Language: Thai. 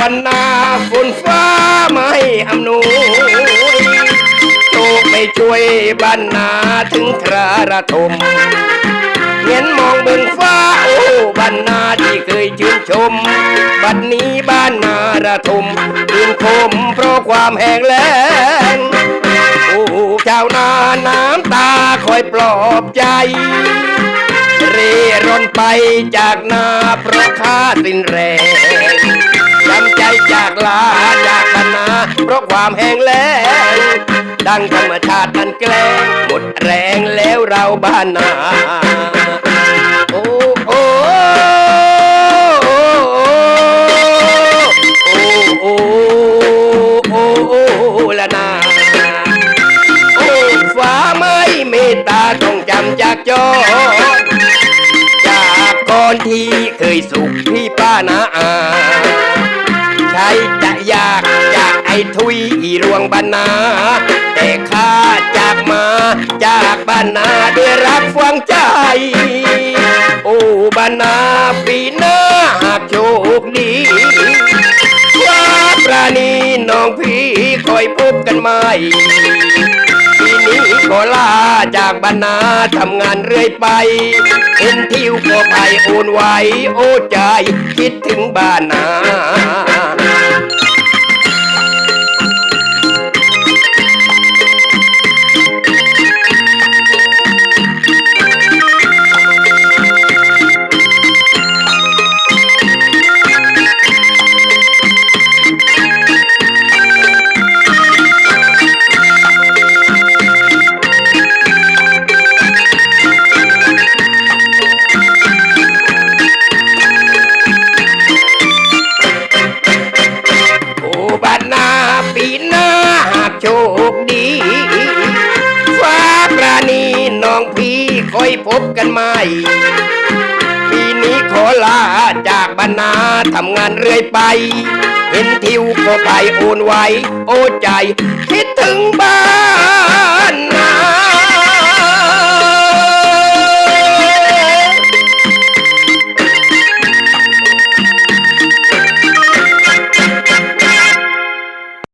บรรณาฝนฟ้าไม่อำนวยโชคไม่ช่วยบรรณาถึงคราระทมเห็นมองเบิ่งฟ้าโอ้บ้านนาที่เคยชื่นชม บัดนี้บ้านนาระทมดินคมเพราะความแห้งแล้งโอ้ชาวนาน้ำตาคอยปลอบใจ เร่ร่อนไปจากนาเพราะข้าสิ้นแรง ราะความแห้งแล้งดังธรรมชาตินั้นแกล้งหมดแรงแล้วเราบ้านนาโอ้โอ้โอ้โอ้โอ้โอ้โอ้ละนาโอ้ฟ้าไม่เมตตาต้องจำจากจอจากก่อนที่เคยสุขพี่ป้านาอาใครจ ทุยอีรวงบรรณา แต่ข้าจากมาจากบ้านนาด้วยรักฟังใจ โอ้บรรณาปีหน้าหากโชคดีว่าปราณีน้องพี่คอยพบกันใหมปีนี้ขอลาจากบรรณาทำงานเรื่อยไปเห็นทิวก็ภัยโอนไหวโอ้ใจ คิดถึงบ้านนา องพี่ค่อยพบกันใหม่ ปีนี้ขอลาจากบรรณาทำงานเรื่อยไป เห็นทิวก็ไปโอนไว้ โอ้ใจ คิดถึงบ้าน